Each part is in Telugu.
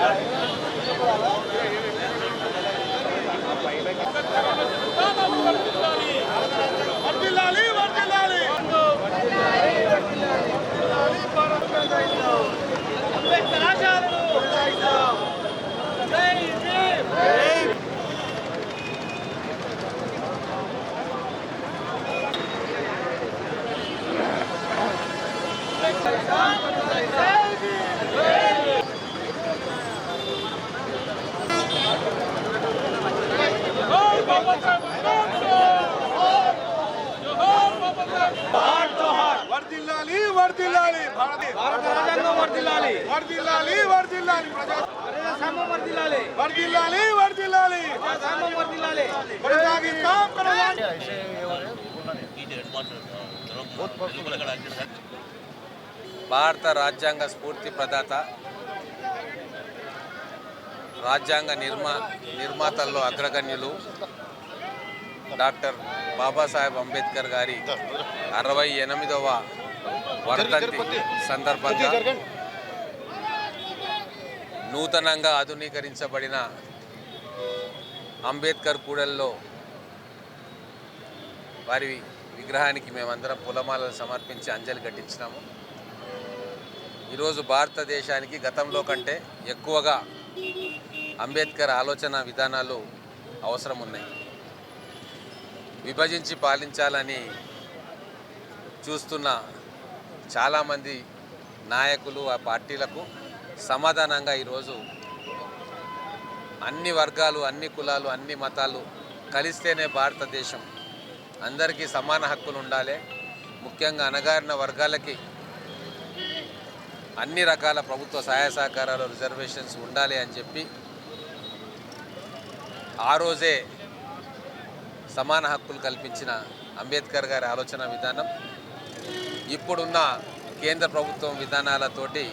Yeah. వర్ధిల్లాలి. వర్ధిల్లాలి భారత రాజ్యాంగం వర్ధిల్లాలి. వర్ధిల్లాలి వర్ధిల్లాలి. ప్రజాస్వామ్యం వర్ధిల్లాలి. వర్ధిల్లాలి వర్ధిల్లాలి. ప్రజాస్వామ్యం కొనసాగిస్తాం కొనసాగిస్తాం భారత రాజ్యాంగ స్ఫూర్తి ప్రదాత రాజ్యాంగ నిర్మా నిర్మాతల్లో అగ్రగణ్యులు డాక్టర్ బాబాసాహెబ్ అంబేద్కర్ గారి అరవై ఎనిమిదవ వర్ధంతి సందర్భంగా నూతనంగా ఆధునీకరించబడిన అంబేద్కర్ కూడల్లో వారి విగ్రహానికి మేమందరం పులమాలను సమర్పించి అంజలి ఘటించినాము ఈరోజు భారతదేశానికి గతంలో కంటే ఎక్కువగా అంబేద్కర్ ఆలోచన విధానాలు అవసరం ఉన్నాయి విభజించి పాలించాలని చూస్తున్న చాలామంది నాయకులు ఆ పార్టీలకు సమాధానంగా ఈరోజు అన్ని వర్గాలు అన్ని కులాలు అన్ని మతాలు కలిస్తేనే భారతదేశం. అందరికీ సమాన హక్కులు ఉండాలి. ముఖ్యంగా అణగారిన వర్గాలకి అన్ని రకాల ప్రభుత్వ సహాయ సహకారాలు రిజర్వేషన్స్ ఉండాలి అని చెప్పి ఆ రోజే సమాన హక్కులు కల్పించిన అంబేద్కర్ గారి ఆలోచన విధానం. ఇప్పుడున్న కేంద్ర ప్రభుత్వం విధానాలతోటి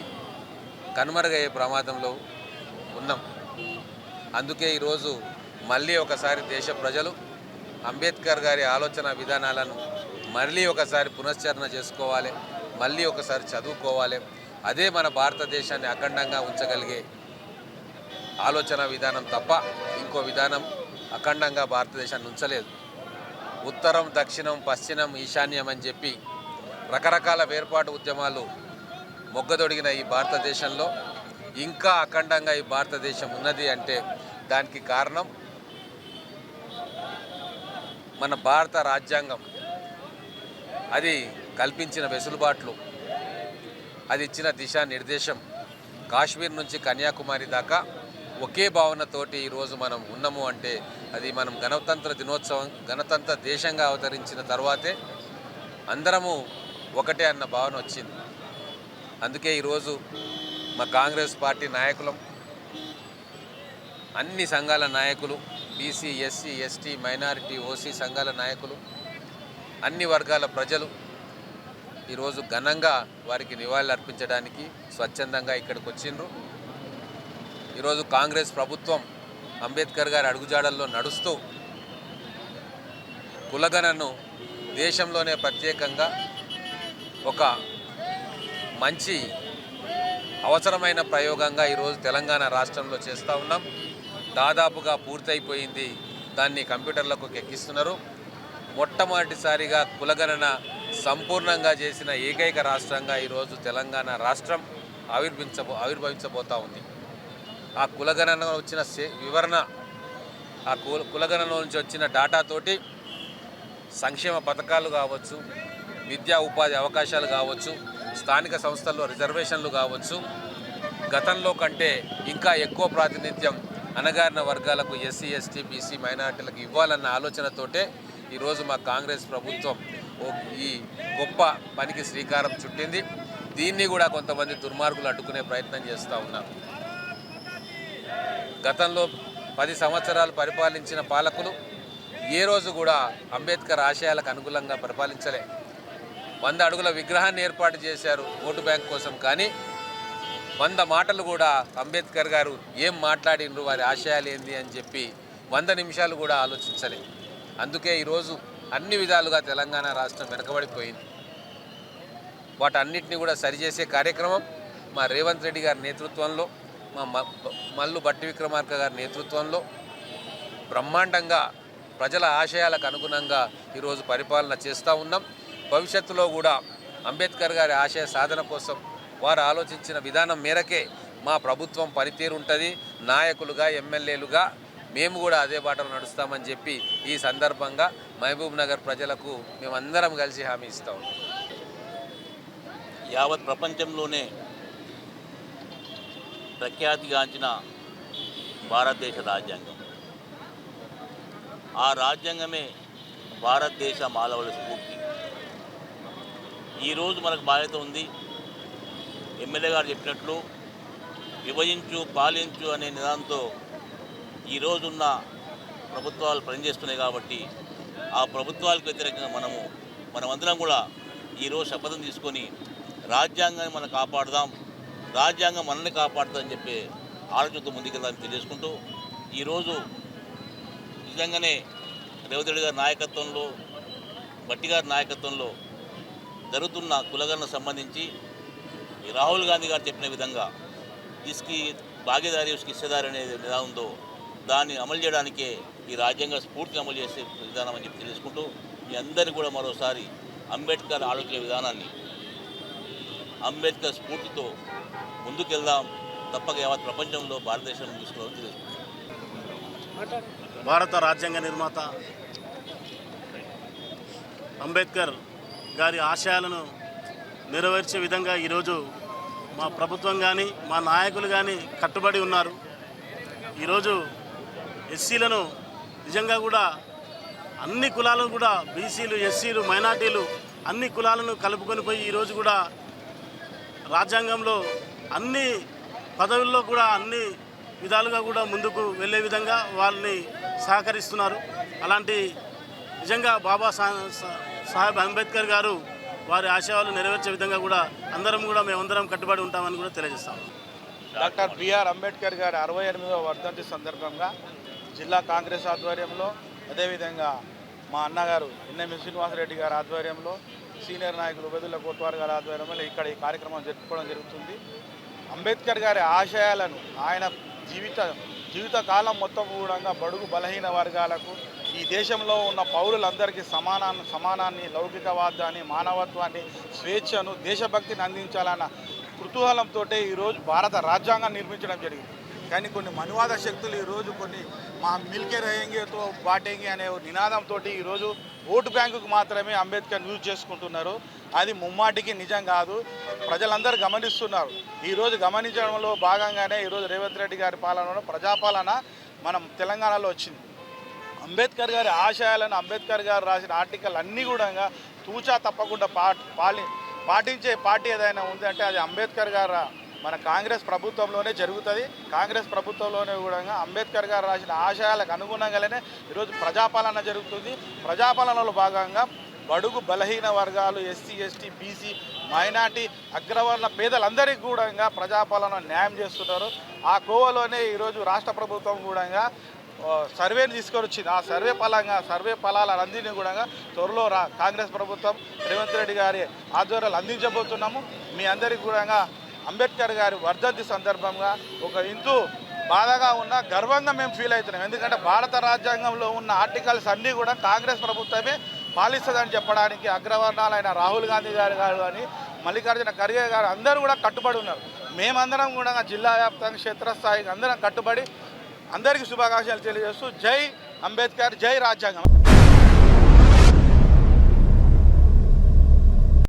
కనుమరుగయ్యే ప్రమాదంలో ఉన్నాం. అందుకే ఈరోజు మళ్ళీ ఒకసారి దేశ ప్రజలు అంబేద్కర్ గారి ఆలోచన విధానాలను మళ్ళీ ఒకసారి పునశ్చరణ చేసుకోవాలి మళ్ళీ ఒకసారి చదువుకోవాలి. అదే మన భారతదేశాన్ని అఖండంగా ఉంచగలిగే ఆలోచన విధానం తప్ప ఇంకో విధానం అఖండంగా భారతదేశాన్ని ఉంచలేదు. ఉత్తరం దక్షిణం పశ్చిమం ఈశాన్యం అని చెప్పి రకరకాల వేర్పాటు ఉద్యమాలు మొగ్గదొడిగిన ఈ భారతదేశంలో. ఇంకా అఖండంగా ఈ భారతదేశం ఉన్నది అంటే దానికి కారణం మన భారత రాజ్యాంగం. అది కల్పించిన వెసులుబాట్లు. అది ఇచ్చిన దిశానిర్దేశం. కాశ్మీర్ నుంచి కన్యాకుమారి దాకా ఒకే భావనతోటి ఈరోజు మనం ఉన్నాము అంటే అది మనం గణతంత్ర దినోత్సవం గణతంత్ర దేశంగా అవతరించిన తర్వాతే అందరము ఒకటే అన్న భావన వచ్చింది. అందుకే ఈరోజు మా కాంగ్రెస్ పార్టీ నాయకులం అన్ని సంఘాల నాయకులు BC SC ST minority OC సంఘాల నాయకులు అన్ని వర్గాల ప్రజలు ఈరోజు ఘనంగా వారికి నివాళులు అర్పించడానికి స్వచ్ఛందంగా ఇక్కడికి వచ్చిండ్రు. ఈరోజు కాంగ్రెస్ ప్రభుత్వం అంబేద్కర్ గారి అడుగుజాడల్లో నడుస్తూ కులగణను దేశంలోనే ప్రత్యేకంగా ఒక మంచి అవసరమైన ప్రయోగంగా ఈరోజు తెలంగాణ రాష్ట్రంలో చేస్తూ ఉన్నాం. దాదాపుగా పూర్తయిపోయింది. దాన్ని కంప్యూటర్లకు ఎక్కిస్తున్నారు. మొట్టమొదటిసారిగా కులగణన సంపూర్ణంగా చేసిన ఏకైక రాష్ట్రంగా ఈరోజు తెలంగాణ రాష్ట్రం ఆవిర్భించబో ఆవిర్భవించబోతూ ఉంది. ఆ కులగణన వచ్చిన సే- వివరణ ఆ కుల కులగణన నుంచి వచ్చిన డాటాతోటి సంక్షేమ పథకాలు కావచ్చు విద్యా ఉపాధి అవకాశాలు కావచ్చు స్థానిక సంస్థల్లో రిజర్వేషన్లు కావచ్చు. గతంలో కంటే ఇంకా ఎక్కువ ప్రాతినిధ్యం అణగారిన వర్గాలకు ఎస్సీ ఎస్టీ బీసీ మైనార్టీలకు ఇవ్వాలన్న ఆలోచనతోటే ఈరోజు మా కాంగ్రెస్ ప్రభుత్వం ఓ ఈ గొప్ప పనికి శ్రీకారం చుట్టింది. దీన్ని కూడా కొంతమంది దుర్మార్గులు అడ్డుకునే ప్రయత్నం చేస్తూ ఉన్నారు. గతంలో పది సంవత్సరాలు పరిపాలించిన పాలకులు ఏ రోజు కూడా అంబేద్కర్ ఆశయాలకు అనుగుణంగా పరిపాలించలే. వంద అడుగుల విగ్రహాన్ని ఏర్పాటు చేశారు ఓటు బ్యాంక్ కోసం. కానీ వంద మాటలు కూడా అంబేద్కర్ గారు ఏం మాట్లాడినరు వారి ఆశయాలు ఏంది అని చెప్పి వంద నిమిషాలు కూడా ఆలోచించలేదు అందుకే ఈరోజు అన్ని విధాలుగా తెలంగాణ రాష్ట్రం వెనకబడిపోయింది. వాటన్నిటిని కూడా సరిచేసే కార్యక్రమం మా రేవంత్ రెడ్డి గారి నేతృత్వంలో మా మల్లు బట్టి విక్రమార్క గారి నేతృత్వంలో బ్రహ్మాండంగా ప్రజల ఆశయాలకు అనుగుణంగా ఈరోజు పరిపాలన చేస్తూ ఉన్నాం. భవిష్యత్తులో కూడా అంబేద్కర్ గారి ఆశయ సాధన కోసం వారు ఆలోచించిన విధానం మేరకే మా ప్రభుత్వం పనితీరు ఉంటుంది నాయకులుగా ఎమ్మెల్యేలుగా మేము కూడా అదే బాటలో నడుస్తామని చెప్పి ఈ సందర్భంగా మహబూబ్ నగర్ ప్రజలకు మేమందరం కలిసి హామీ ఇస్తాం యావత్ ప్రపంచంలోనే ప్రఖ్యాతిగాంచిన భారతదేశ రాజ్యాంగం. ఆ రాజ్యాంగమే భారతదేశ మానవుల స్ఫూర్తి. ఈరోజు మనకు బాధ్యత ఉంది. ఎమ్మెల్యే గారు చెప్పినట్లు విభజించు పాలించు అనే నిదానంతో ఈరోజున్న ప్రభుత్వాలు పనిచేస్తున్నాయి కాబట్టి ఆ ప్రభుత్వాలకు వ్యతిరేకంగా మనము మనమందరం కూడా ఈరోజు శపథం తీసుకొని రాజ్యాంగాన్ని మనం కాపాడుదాం రాజ్యాంగం మనల్ని కాపాడుతుందని చెప్పి ఆలోచనతో ముందుకెళ్దామని తెలియజేసుకుంటూ ఈరోజు నిజంగానే రేవంత్ రెడ్డి గారి నాయకత్వంలో బట్టి గారి నాయకత్వంలో జరుగుతున్న కులగరణ సంబంధించి రాహుల్ గాంధీ గారు చెప్పిన విధంగా ఇసుకి భాగీదారి ఇసుకి ఇచ్చేదారి అనేది నిదానం ఉందో దాన్ని అమలు చేయడానికే ఈ రాజ్యాంగ స్ఫూర్తిని అమలు చేసే విధానం అని చెప్పి తెలుసుకుంటూ మీ అందరినీ కూడా మరోసారి అంబేద్కర్ ఆలోచన విధానాన్ని అంబేద్కర్ స్ఫూర్తితో ముందుకెళ్దాం. తప్పక యావత్ ప్రపంచంలో భారతదేశం తీసుకోవాలని తెలుసుకుంటాం భారత రాజ్యాంగ నిర్మాత అంబేద్కర్ గారి ఆశయాలను నెరవేర్చే విధంగా ఈరోజు మా ప్రభుత్వం కానీ మా నాయకులు కానీ కట్టుబడి ఉన్నారు. ఈరోజు ఎస్సీలను నిజంగా కూడా అన్ని కులాలను కూడా బీసీలు ఎస్సీలు మైనార్టీలు అన్ని కులాలను కలుపుకొని పోయి ఈరోజు కూడా రాజ్యాంగంలో అన్ని పదవుల్లో కూడా అన్ని విధాలుగా కూడా ముందుకు వెళ్ళే విధంగా వాళ్ళని సహకరిస్తున్నారు. అలాంటి నిజంగా బాబా సా సాహెబ్ అంబేద్కర్ గారు వారి ఆశయాలు నెరవేర్చే విధంగా కూడా అందరం కూడా మేమందరం కట్టుబడి ఉంటామని కూడా తెలియజేస్తాం. డాక్టర్ బిఆర్ అంబేద్కర్ గారి అరవై ఎనిమిదవ వర్ధంతి సందర్భంగా జిల్లా కాంగ్రెస్ ఆధ్వర్యంలో అదేవిధంగా మా అన్నగారు ఎన్ఎం శ్రీనివాసరెడ్డి గారి ఆధ్వర్యంలో సీనియర్ నాయకులు బెదుల కోట్వార్ గారి ఆధ్వర్యంలో ఇక్కడ ఈ కార్యక్రమం జరుపుకోవడం జరుగుతుంది. అంబేద్కర్ గారి ఆశయాలను ఆయన జీవిత జీవితకాలం మొత్తం కూడా బడుగు బలహీన వర్గాలకు ఈ దేశంలో ఉన్న పౌరులందరికీ సమానాన్ని సమానాన్ని లౌకికవాదాన్ని మానవత్వాన్ని స్వేచ్ఛను దేశభక్తిని అందించాలన్న కుతూహలంతో ఈరోజు భారత రాజ్యాంగం నిర్మించడం జరిగింది. కానీ కొన్ని మనువాద శక్తులు ఈరోజు కొన్ని మా మిల్కే రహేంగేతో బాటేంగి అనే నినాదంతో ఈరోజు ఓటు బ్యాంకుకు మాత్రమే అంబేద్కర్ యూజ్ చేసుకుంటున్నారు. అది ముమ్మాటికి నిజం కాదు. ప్రజలందరూ గమనిస్తున్నారు. ఈరోజు గమనించడంలో భాగంగానే ఈరోజు రేవంత్ రెడ్డి గారి పాలనలో ప్రజాపాలన మనం తెలంగాణలో వచ్చింది. అంబేద్కర్ గారి ఆశయాలను అంబేద్కర్ గారు రాసిన ఆర్టికల్ అన్నీ కూడా తూచా తప్పకుండా పా పాలి పాటించే పార్టీ ఏదైనా ఉందంటే అది అంబేద్కర్ గారు మన కాంగ్రెస్ ప్రభుత్వంలోనే జరుగుతుంది. కాంగ్రెస్ ప్రభుత్వంలోనే కూడా అంబేద్కర్ గారు రాసిన ఆశయాలకు అనుగుణంగానే ఈరోజు ప్రజాపాలన జరుగుతుంది. ప్రజాపాలనలో భాగంగా బడుగు బలహీన వర్గాలు ఎస్సీ ఎస్టీ బీసీ మైనార్టీ అగ్రవర్ణ పేదలందరికీ కూడా ప్రజాపాలన న్యాయం చేస్తున్నారు. ఆ కోవలోనే ఈరోజు రాష్ట్ర ప్రభుత్వం కూడా సర్వేని తీసుకొని వచ్చింది. ఆ సర్వే ఫలంగా సర్వే ఫలాలన్నింటినీ కూడా త్వరలో రా కాంగ్రెస్ ప్రభుత్వం రేవంత్ రెడ్డి గారి ఆధ్వర్యాలు అందించబోతున్నాము. మీ అందరికీ కూడా అంబేద్కర్ గారి వర్ధంతి సందర్భంగా ఒక హిందూ బాధగా ఉన్న గర్వంగా మేము ఫీల్ అవుతున్నాం. ఎందుకంటే భారత రాజ్యాంగంలో ఉన్న ఆర్టికల్స్ అన్నీ కూడా కాంగ్రెస్ ప్రభుత్వమే పాలిస్తుందని చెప్పడానికి అగ్రవర్ణాలైన రాహుల్ గాంధీ గారు గారు కానీ మల్లికార్జున ఖర్గే గారు అందరూ కూడా కట్టుబడి ఉన్నారు. మేమందరం కూడా జిల్లా వ్యాప్తంగా క్షేత్రస్థాయికి అందరం కట్టుబడి అందరికీ శుభాకాంక్షలు తెలియజేస్తూ జై అంబేద్కర్ జై రాజ్యాంగం.